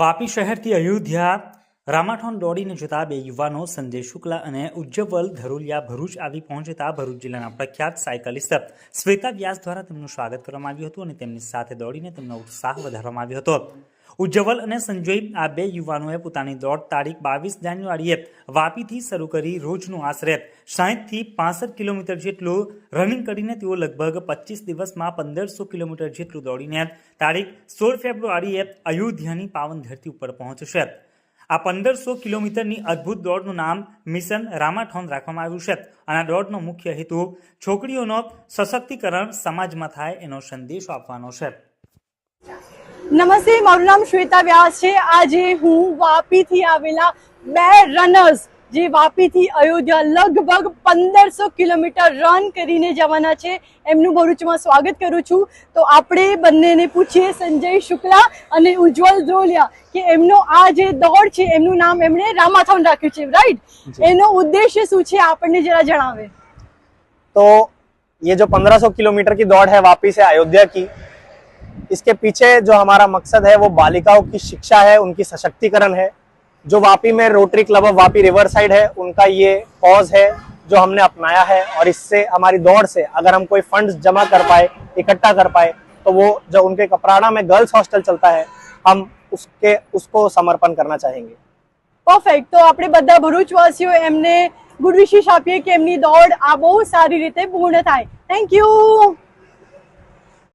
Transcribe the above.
વાપી શહેરથી અયોધ્યા રામાઠોન દોડીને જતા બે યુવાનો સંજય શુક્લા અને ઉજ્જવલ ધરુલિયા ભરૂચ આવી પહોંચતા ભરૂચ જિલ્લાના પ્રખ્યાત સાયકલિસ્ટ શ્વેતા વ્યાસ દ્વારા તેમનું સ્વાગત કરવામાં આવ્યું હતું અને તેમની સાથે દોડીને તેમનો ઉત્સાહ વધારવામાં આવ્યો હતો. ઉજ્જવલ અને સંજય આ બે યુવાનોએ પોતાની દોડ તારીખ બાવીસ જાન્યુઆરીએ વાપીથી શરૂ કરી રોજનું આશરે સાહીઠથી પાસઠ કિલોમીટર જેટલું રનિંગ કરીને તેઓ લગભગ પચીસ દિવસમાં પંદરસો કિલોમીટર જેટલું દોડીને તારીખ સોળ ફેબ્રુઆરીએ અયોધ્યાની પાવન ધરતી ઉપર પહોંચશે. આ પંદરસો કિલોમીટરની અદ્ભુત દોડનું નામ મિશન રામાઠોન રાખવામાં આવ્યું છે અને આ દોડનો મુખ્ય હેતુ છોકરીઓનો સશક્તિકરણ સમાજમાં થાય એનો સંદેશો આપવાનો છે. નમસ્તે મારું નામ શ્વેતા વ્યાસ છે આજે હું વાપીથી આવેલા બે રનર્સ જે વાપીથી અયોધ્યા લગભગ પંદરસો કિલોમીટર રન કરીને જવાના છે એમનું ભરૂચમાં સ્વાગત કરું છું તો આપણે બંનેને પૂછીએ સંજય શુક્લા અને ઉજ્જવલ ધ્રોલિયા કે એમનો આ જે દોડ છે એમનું નામ એમણે રામાથોન રાખ્યું છે રાઈટ એનો ઉદ્દેશ્ય શું છે આપણને જરા જણાવે तो ये जो 1500 किलोमीटर की दौड़ है वापी से अयोध्या की इसके पीछे जो हमारा मकसद है वो बालिकाओं की शिक्षा है उनकी सशक्तिकरण है जो वापी में Rotary Club of Vapi riverside है उनका ये कॉज है जो हमने अपनाया है और इससे हमारी दौड़ से अगर हम कोई फंड्स जमा कर पाए इकट्ठा कर पाए तो वो जो उनके कपराड़ा में गर्ल्स हॉस्टल चलता है हम उसके उसको समर्पण करना चाहेंगे પરફેક્ટ તો આપણે બધા ભરૂચવાસીઓ એમને ગુડ વિશિસ આપીએ કે એમની દોડ આ બહુ સારી રીતે પૂર્ણ થાય થેન્ક યુ